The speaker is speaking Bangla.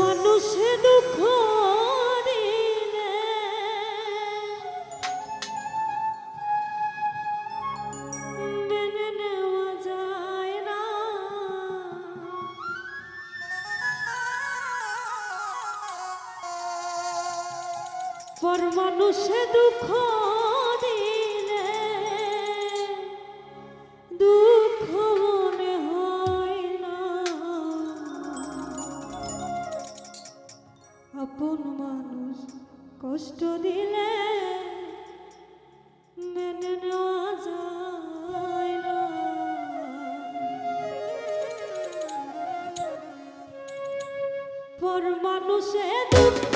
মানুষে দুঃখ পর মানুষে দুঃখ কষ্ট দিলে মেনে নেওয়া যায় না। পর মানুষে দুঃখ